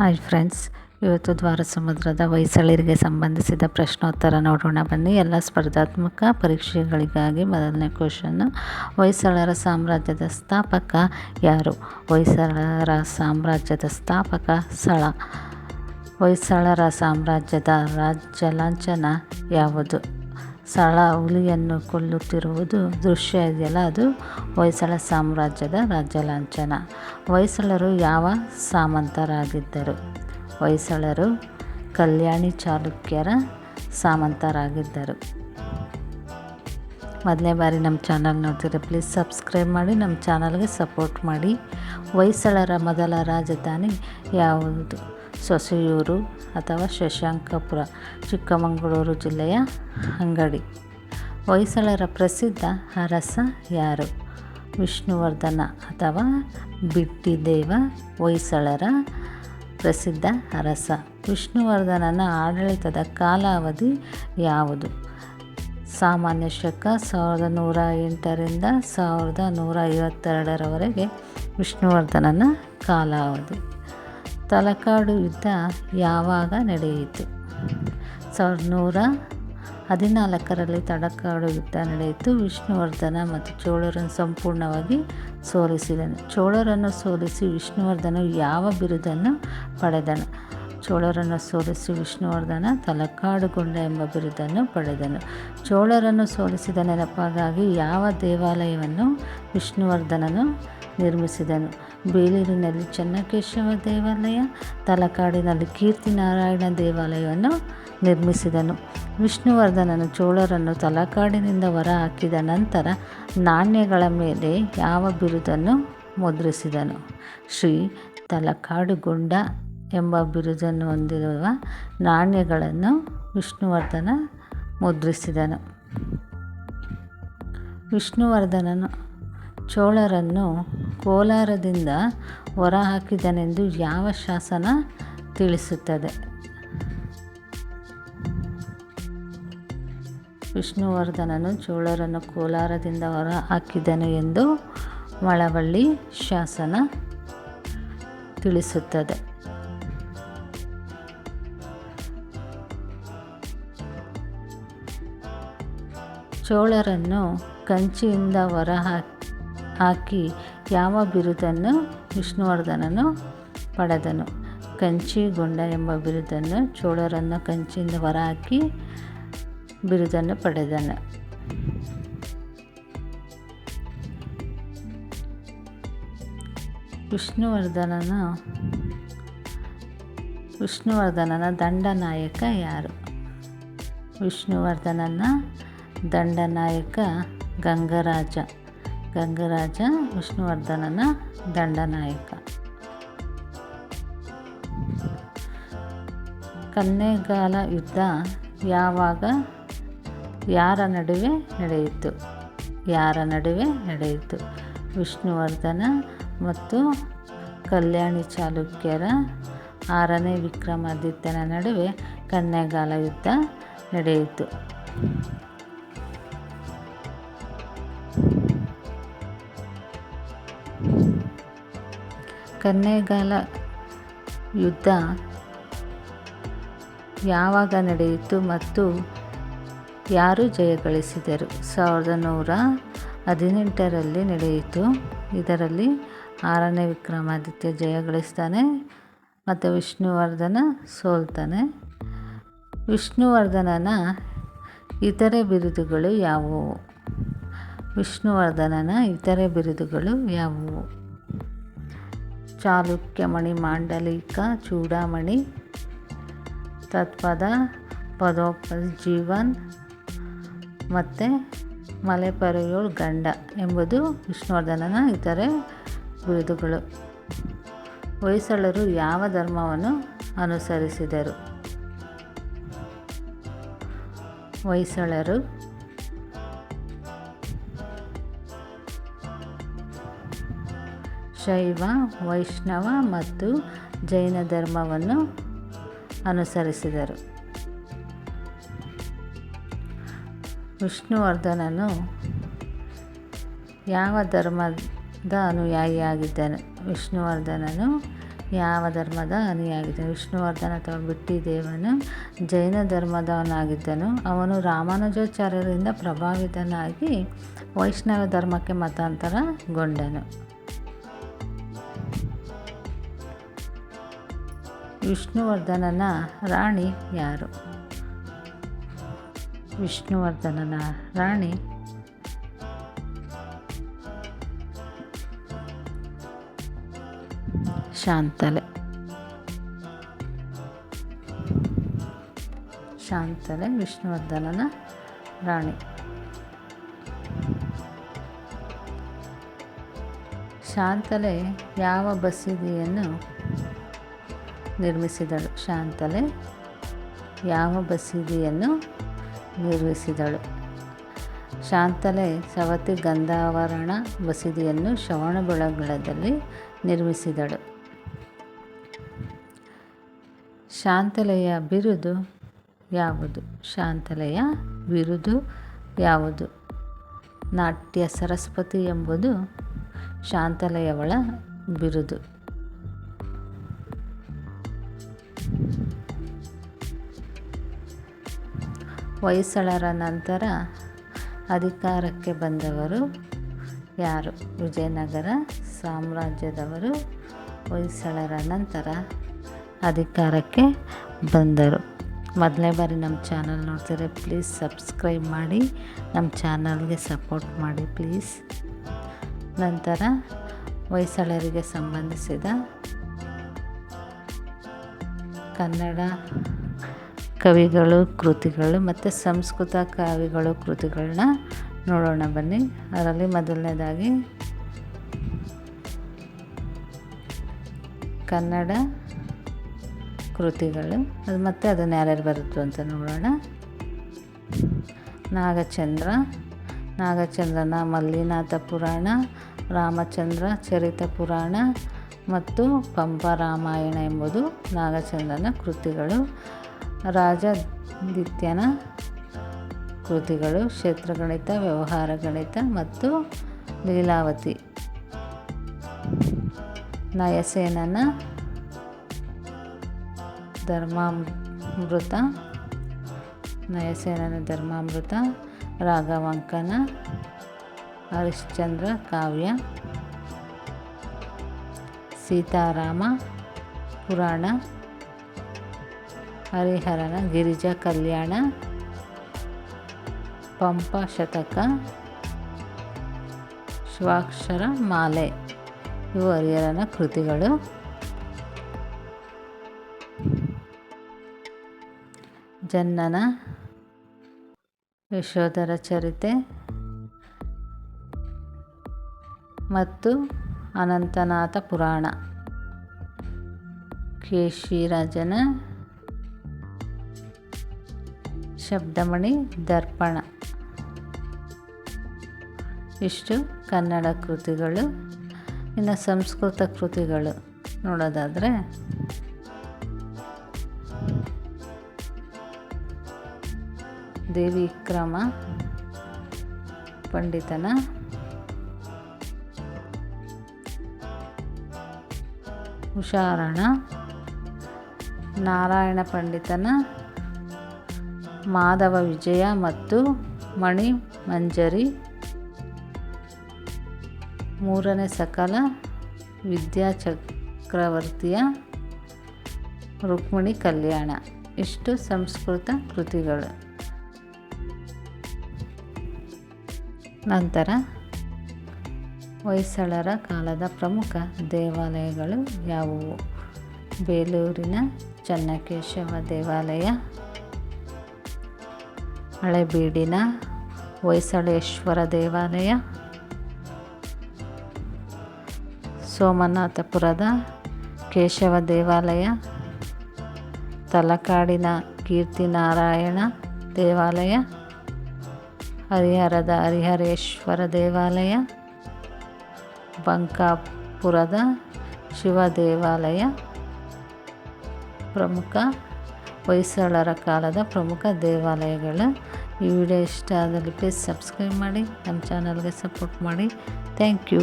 Hi friends, ಇವತ್ತು ದ್ವಾರ ಸಮುದ್ರದ ಹೊಯ್ಸಳರಿಗೆ ಸಂಬಂಧಿಸಿದ ಪ್ರಶ್ನೋತ್ತರ ನೋಡೋಣ. ಬನ್ನಿ, ಎಲ್ಲ ಸ್ಪರ್ಧಾತ್ಮಕ ಪರೀಕ್ಷೆಗಳಿಗಾಗಿ ಮೊದಲನೇ ಕ್ವಶನ್ನು ಹೊಯ್ಸಳರ ಸಾಮ್ರಾಜ್ಯದ ಸ್ಥಾಪಕ ಯಾರು? ಹೊಯ್ಸಳರ ಸಾಮ್ರಾಜ್ಯದ ಸ್ಥಾಪಕ ಸಳ ಹೊಯ್ಸಳರ ಸಾಮ್ರಾಜ್ಯದ ರಾಜ್ಯ ಲಾಂಛನ ಯಾವುದು? ಸಳ ಹುಲಿಯನ್ನು ಕೊಲ್ಲುತ್ತಿರುವುದು ದೃಶ್ಯ ಇದೆಯಲ್ಲ ಅದು? ಹೊಯ್ಸಳ ಸಾಮ್ರಾಜ್ಯದ ರಾಜ್ಯ ಲಾಂಛನ ಹೊಯ್ಸಳರು ಯಾವ ಸಾಮಂತರಾಗಿದ್ದರು? ಹೊಯ್ಸಳರು ಕಲ್ಯಾಣಿ ಚಾಲುಕ್ಯರ ಸಾಮಂತರಾಗಿದ್ದರು. ಮೊದಲನೇ ಬಾರಿ ನಮ್ಮ ಚಾನಲ್ ನೋಡ್ತೀರ ಪ್ಲೀಸ್ ಸಬ್ಸ್ಕ್ರೈಬ್ ಮಾಡಿ, ನಮ್ಮ ಚಾನಲ್ಗೆ ಸಪೋರ್ಟ್ ಮಾಡಿ. ಹೊಯ್ಸಳರ ಮೊದಲ ರಾಜಧಾನಿ ಯಾವುದು? ಸೊಸೆಯೂರು ಅಥವಾ ಶಶಾಂಕಪುರ, ಚಿಕ್ಕಮಗಳೂರು ಜಿಲ್ಲೆಯ ಅಂಗಡಿ. ಹೊಯ್ಸಳರ ಪ್ರಸಿದ್ಧ ಅರಸ ಯಾರು? ವಿಷ್ಣುವರ್ಧನ ಅಥವಾ ಬಿಟ್ಟಿದೇವ ಹೊಯ್ಸಳರ ಪ್ರಸಿದ್ಧ ಅರಸ. ವಿಷ್ಣುವರ್ಧನನ ಆಡಳಿತದ ಕಾಲಾವಧಿ ಯಾವುದು? ಸಾಮಾನ್ಯ ಶಕ ಸಾವಿರದ ನೂರ ಎಂಟರಿಂದ ಸಾವಿರದ ನೂರ ಐವತ್ತೆರಡರವರೆಗೆ ವಿಷ್ಣುವರ್ಧನನ ಕಾಲಾವಧಿ. ತಲಕಾಡು ಯುದ್ಧ ಯಾವಾಗ ನಡೆಯಿತು? ಸಾವಿರದ ನೂರ ಹದಿನಾಲ್ಕರಲ್ಲಿ ತಲಕಾಡು ಯುದ್ಧ ನಡೆಯಿತು. ವಿಷ್ಣುವರ್ಧನ ಮತ್ತು ಚೋಳರನ್ನು ಸಂಪೂರ್ಣವಾಗಿ ಸೋಲಿಸಿದನು. ಚೋಳರನ್ನು ಸೋಲಿಸಿ ವಿಷ್ಣುವರ್ಧನ ಯಾವ ಬಿರುದನ್ನು ಪಡೆದನು? ಚೋಳರನ್ನು ಸೋಲಿಸಿ ವಿಷ್ಣುವರ್ಧನ ತಲಕಾಡುಗೊಂಡ ಎಂಬ ಬಿರುದನ್ನು ಪಡೆದನು. ಚೋಳರನ್ನು ಸೋಲಿಸಿದ ನೆನಪಾಗಾಗಿ ಯಾವ ದೇವಾಲಯವನ್ನು ವಿಷ್ಣುವರ್ಧನನು ನಿರ್ಮಿಸಿದನು? ಬೇಲೂರಿನಲ್ಲಿ ಚೆನ್ನಕೇಶವ ದೇವಾಲಯ, ತಲಕಾಡಿನಲ್ಲಿ ಕೀರ್ತಿನಾರಾಯಣ ದೇವಾಲಯವನ್ನು ನಿರ್ಮಿಸಿದನು. ವಿಷ್ಣುವರ್ಧನನು ಚೋಳರನ್ನು ತಲಕಾಡಿನಿಂದ ಹೊರ ಹಾಕಿದ ನಂತರ ನಾಣ್ಯಗಳ ಮೇಲೆ ಯಾವ ಬಿರುದನ್ನು ಮುದ್ರಿಸಿದನು? ಶ್ರೀ ತಲಕಾಡುಗೊಂಡ ಎಂಬ ಬಿರುದನ್ನು ಹೊಂದಿರುವ ನಾಣ್ಯಗಳನ್ನು ವಿಷ್ಣುವರ್ಧನ ಮುದ್ರಿಸಿದನು. ವಿಷ್ಣುವರ್ಧನನು ಚೋಳರನ್ನು ಕೋಲಾರದಿಂದ ಹೊರಹಾಕಿದನೆಂದು ಯಾವ ಶಾಸನ ತಿಳಿಸುತ್ತದೆ? ವಿಷ್ಣುವರ್ಧನನು ಚೋಳರನ್ನು ಕೋಲಾರದಿಂದ ಹೊರ ಹಾಕಿದನು ಎಂದು ಮಳವಳ್ಳಿ ಶಾಸನ ತಿಳಿಸುತ್ತದೆ. ಚೋಳರನ್ನು ಕಂಚಿಯಿಂದ ಹೊರ ಹಾಕಿ ಯಾವ ಬಿರುದನ್ನು ವಿಷ್ಣುವರ್ಧನನು ಪಡೆದನು. ಕಂಚಿಗೊಂಡ ಎಂಬ ಬಿರುದನ್ನು ಚೋಳರನ್ನು ಕಂಚಿಯಿಂದ ಹೊರಹಾಕಿ ಬಿರುದನ್ನು ಪಡೆದನು. ವಿಷ್ಣುವರ್ಧನನ ವಿಷ್ಣುವರ್ಧನನ ದಂಡನಾಯಕ ಯಾರು? ವಿಷ್ಣುವರ್ಧನನ ದಂಡನಾಯಕ ಗಂಗರಾಜ. ಗಂಗರಾಜ, ವಿಷ್ಣುವರ್ಧನನ ದಂಡನಾಯಕ. ಕನ್ನೆಗಾಲ ಯುದ್ಧ ಯಾವಾಗ? ಯಾರ ನಡುವೆ ನಡೆಯಿತು? ಯಾರ ನಡುವೆ ನಡೆಯಿತು? ವಿಷ್ಣುವರ್ಧನ ಮತ್ತು ಕಲ್ಯಾಣಿ ಚಾಲುಕ್ಯರ ಆರನೇ ವಿಕ್ರಮಾದಿತ್ಯನ ನಡುವೆ ಕನ್ನೆಗಾಲ ಯುದ್ಧ ನಡೆಯಿತು. ಕನ್ನೆಗಾಲ ಯುದ್ಧ ಯಾವಾಗ ನಡೆಯಿತು ಮತ್ತು ಯಾರು ಜಯಗಳಿಸಿದರು? ಸಾವಿರದ ನೂರ ಹದಿನೆಂಟರಲ್ಲಿ ನಡೆಯಿತು. ಇದರಲ್ಲಿ ಆರನೇ ವಿಕ್ರಮಾದಿತ್ಯ ಜಯಗಳಿಸ್ತಾನೆ ಮತ್ತು ವಿಷ್ಣುವರ್ಧನ ಸೋಲ್ತಾನೆ. ವಿಷ್ಣುವರ್ಧನನ ಇತರೆ ಬಿರುದುಗಳು ಯಾವುವು? ವಿಷ್ಣುವರ್ಧನನ ಇತರೆ ಬಿರುದುಗಳು ಯಾವುವು? ಚಾಲುಕ್ಯಮಣಿ ಮಾಂಡಲಿಕ ಚೂಡಾಮಣಿ ತತ್ಪದ ಪದೋಪ ಜೀವನ್ ಮತ್ತು ಮಲೆಪರೆಯೋಳ್ ಗಂಡ ಎಂಬುದು ವಿಷ್ಣುವರ್ಧನನ ಇತರೆ ಬಿರುದುಗಳು. ಹೊಯ್ಸಳರು ಯಾವ ಧರ್ಮವನ್ನು ಅನುಸರಿಸಿದರು? ಹೊಯ್ಸಳರು ಶೈವ, ವೈಷ್ಣವ ಮತ್ತು ಜೈನ ಧರ್ಮವನ್ನು ಅನುಸರಿಸಿದರು. ವಿಷ್ಣುವರ್ಧನನು ಯಾವ ಧರ್ಮದ ಅನುಯಾಯಿಯಾಗಿದ್ದನು? ವಿಷ್ಣುವರ್ಧನನು ಯಾವ ಧರ್ಮದ ಅನುಯಾಗಿದ್ದನು ವಿಷ್ಣುವರ್ಧನ ಅಥವಾ ಬಿಟ್ಟಿ ದೇವನು ಜೈನ ಧರ್ಮದವನಾಗಿದ್ದನು. ಅವನು ರಾಮಾನುಜಾಚಾರ್ಯರಿಂದ ಪ್ರಭಾವಿತನಾಗಿ ವೈಷ್ಣವ ಧರ್ಮಕ್ಕೆ ಮತಾಂತರಗೊಂಡನು. ವಿಷ್ಣುವರ್ಧನನ ರಾಣಿ ಯಾರು? ವಿಷ್ಣುವರ್ಧನನ ರಾಣಿ ಶಾಂತಲೆ. ಶಾಂತಲೆ ವಿಷ್ಣುವರ್ಧನನ ರಾಣಿ. ಶಾಂತಲೆ ಯಾವ ಬಸದಿಯನ್ನು ನಿರ್ಮಿಸಿದಳು. ಶಾಂತಲೆ ಯಾವ ಬಸದಿಯನ್ನು ನಿರ್ಮಿಸಿದಳು? ಶಾಂತಲೆ ಸವತಿ ಗಂಧಾವರಣ ಬಸದಿಯನ್ನು ಶ್ರವಣಬೆಳಗೊಳದಲ್ಲಿ ನಿರ್ಮಿಸಿದಳು. ಶಾಂತಲೆಯ ಬಿರುದು ಯಾವುದು? ಶಾಂತಲೆಯ ಬಿರುದು ಯಾವುದು? ನಾಟ್ಯ ಸರಸ್ವತಿ ಎಂಬುದು ಶಾಂತಲೆಯವಳ ಬಿರುದು. ಹೊಯ್ಸಳರ ನಂತರ ಅಧಿಕಾರಕ್ಕೆ ಬಂದವರು ಯಾರು? ವಿಜಯನಗರ ಸಾಮ್ರಾಜ್ಯದವರು ಹೊಯ್ಸಳರ ನಂತರ ಅಧಿಕಾರಕ್ಕೆ ಬಂದರು. ಮೊದಲನೇ ಬಾರಿ ನಮ್ಮ ಚಾನಲ್ ನೋಡ್ತಾರೆ ಪ್ಲೀಸ್ ಸಬ್ಸ್ಕ್ರೈಬ್ ಮಾಡಿ, ನಮ್ಮ ಚಾನಲ್ಗೆ ಸಪೋರ್ಟ್ ಮಾಡಿ ಪ್ಲೀಸ್ ನಂತರ ಹೊಯ್ಸಳರಿಗೆ ಸಂಬಂಧಿಸಿದ ಕನ್ನಡ ಕವಿಗಳು, ಕೃತಿಗಳು ಮತ್ತು ಸಂಸ್ಕೃತ ಕವಿಗಳು, ಕೃತಿಗಳನ್ನ ನೋಡೋಣ ಬನ್ನಿ. ಅದರಲ್ಲಿ ಮೊದಲನೇದಾಗಿ ಕನ್ನಡ ಕೃತಿಗಳು. ಅದು ಮತ್ತು ಅದನ್ನು ಯಾರ್ಯಾರು ಬರುತ್ತು ಅಂತ ನೋಡೋಣ. ನಾಗಚಂದ್ರ, ನಾಗಚಂದ್ರನ ಮಲ್ಲಿನಾಥ ಪುರಾಣ, ರಾಮಚಂದ್ರ ಚರಿತ ಪುರಾಣ ಮತ್ತು ಪಂಪ ರಾಮಾಯಣ ಎಂಬುದು ನಾಗಚಂದ್ರನ ಕೃತಿಗಳು. ರಾಜಾದಿತ್ಯನ ಕೃತಿಗಳು, ಕ್ಷೇತ್ರಗಣಿತ ವ್ಯವಹಾರ ಗಣಿತ ಮತ್ತು ಲೀಲಾವತಿ. ನಯಸೇನನ ಧರ್ಮಾಮೃತ ನಯಸೇನನ ಧರ್ಮಾಮೃತ, ರಾಘವಂಕನ, ಹರಿಶ್ಚಂದ್ರ ಕಾವ್ಯ ಸೀತಾರಾಮ, ಪುರಾಣ, ಹರಿಹರನ, ಗಿರಿಜಾ ಕಲ್ಯಾಣ, ಪಂಪ ಶತಕ ಸ್ವಾಕ್ಷರ ಮಾಲೆ ಇವು ಹರಿಹರನ ಕೃತಿಗಳು. ಜನ್ನನ, ಯಶೋಧರ ಚರಿತೆ ಮತ್ತು ಅನಂತನಾಥ ಪುರಾಣ. ಕೇಶಿರಾಜನ ಶಬ್ದಮಣಿ ದರ್ಪಣ. ಇಷ್ಟು ಕನ್ನಡ ಕೃತಿಗಳು. ಇನ್ನು ಸಂಸ್ಕೃತ ಕೃತಿಗಳು ನೋಡೋದಾದರೆ ದೇವಿಕ್ರಮ ಪಂಡಿತನ ಹುಷಾರಣ. ನಾರಾಯಣ ಪಂಡಿತನ ಮಾಧವ ವಿಜಯ ಮತ್ತು ಮಣಿ ಮಂಜರಿ. ಮೂರನೇ ಸಕಲ ವಿದ್ಯಾಚಕ್ರವರ್ತಿಯ ರುಕ್ಮಿಣಿ ಕಲ್ಯಾಣ. ಇಷ್ಟು ಸಂಸ್ಕೃತ ಕೃತಿಗಳು. ನಂತರ ಹೊಯ್ಸಳರ ಕಾಲದ ಪ್ರಮುಖ ದೇವಾಲಯಗಳು ಯಾವುವು? ಬೇಲೂರಿನ ಚನ್ನಕೇಶವ ದೇವಾಲಯ, ಹಳೆಬೀಡಿನ ಹೊಯ್ಸಳೇಶ್ವರ ದೇವಾಲಯ, ಸೋಮನಾಥಪುರದ ಕೇಶವ ದೇವಾಲಯ, ತಲಕಾಡಿನ ಕೀರ್ತಿನಾರಾಯಣ ದೇವಾಲಯ, ಹರಿಹರದ ಹರಿಹರೇಶ್ವರ ದೇವಾಲಯ ಬಂಕಾಪುರದ ಶಿವ ದೇವಾಲಯ. ಪ್ರಮುಖ ಹೊಯ್ಸಳರ ಕಾಲದ ಪ್ರಮುಖ ದೇವಾಲಯಗಳು. ಈ ವಿಡಿಯೋ ಇಷ್ಟ ಆದಲ್ಲಿ ಪ್ಲೀಸ್ ಸಬ್ಸ್ಕ್ರೈಬ್ ಮಾಡಿ, ನಮ್ಮ ಚಾನಲ್ಗೆ ಸಪೋರ್ಟ್ ಮಾಡಿ. Thank you.